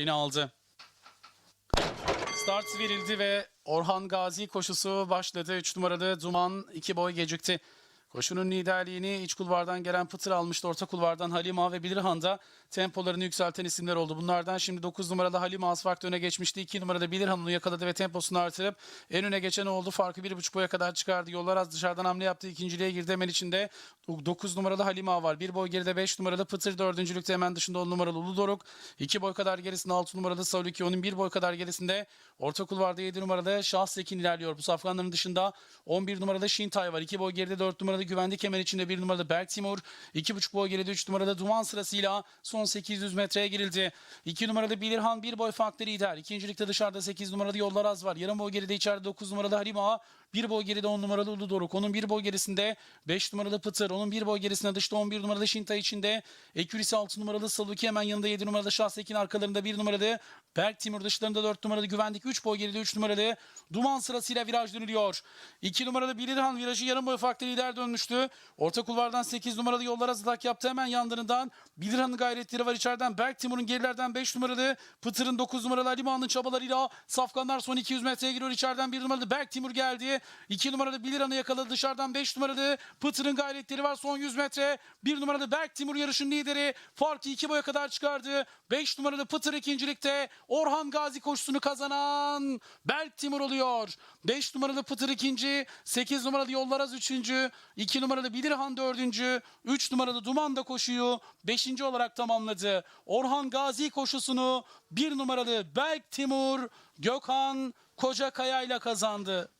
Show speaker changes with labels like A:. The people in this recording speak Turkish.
A: zaferini aldı. Start verildi ve Orhan Gazi koşusu başladı. 3 numaralı Duman 2 boy gecikti. Koşunun liderliğini iç kulvardan gelen Pıtır almıştı. Orta kulvardan Halima ve Bilirhan da tempolarını yükselten isimler oldu. Bunlardan şimdi 9 numaralı Halima az farklı öne geçmişti. 2 numarada Bilirhan onu yakaladı ve temposunu artırıp en öne geçen oldu. Farkı 1,5 boya kadar çıkardı. Yollar az dışarıdan hamle yaptı. İkinciliğe girdi hemen içinde. 9 numaralı Halima var. 1 boy geride 5 numaralı Pıtır. Dördüncülükte hemen dışında 10 numaralı Uludoruk. 2 boy kadar gerisinde 6 numaralı Saluki. Onun 1 boy kadar gerisinde orta kulvarda 7 numaralı Şahsekin ilerliyor. Bu safkanların dışında 11 numaralı Şintay var. 2 boy geride 4 numaralı Güvendik hemen içinde 1 numaralı Berk Timur. 2,5 boy geride 3 numaralı Duman sırasıyla son 800 metreye girildi. 2 numaralı Bilirhan 1 boy farklı lider. İkincilikte dışarıda 8 numaralı Yollar Az var. Yarım boy geride içeride 9 numaralı Halima. 1 boy geride 10 numaralı Uludoruk. Onun 1 boy gerisinde 5 numaralı Pıtır. Onun 1 boy gerisinde dışta 11 numaralı Şintay içinde. Ekürisi 6 numaralı Saluki hemen yanında 7 numaralı Şahsekin arkalarında 1 numaralı Berk Timur dışlarında 4 numaralı Güvendik. 3 boy geride 3 numaralı Duman sırasıyla viraj dönülüyor. 2 numaralı Bilirhan virajı yarım boy farklı lider dönmüştü. Orta kulvardan 8 numaralı yollara zıdak yaptı. Hemen yanlarından Bilirhan'ın gayretleri var içeriden. Berk Timur'un gerilerden 5 numaralı Pıtır'ın 9 numaralı Aliman'ın çabalarıyla Safkanlar son 200 metreye giriyor. içeriden 1 numaralı Berk Timur geldi. 2 numaralı Bilirhan'ı yakaladı. Dışarıdan 5 numaralı Pıtır'ın gayretleri var. Son 100 metre. 1 numaralı Berk Timur yarışın lideri. Farkı 2 boya kadar çıkardı. 5 numaralı Pıtır ikincilikte. Orhan Gazi koşusunu kazanan Berk Timur oluyor. 5 numaralı Pıtır ikinci. 8 numaralı Yollaraz üçüncü. 2 numaralı Bilirhan dördüncü. 3 numaralı Duman da koşuyu 5. olarak tamamladı. Orhan Gazi koşusunu 1 numaralı Berk Timur Gökhan Kocakaya ile kazandı.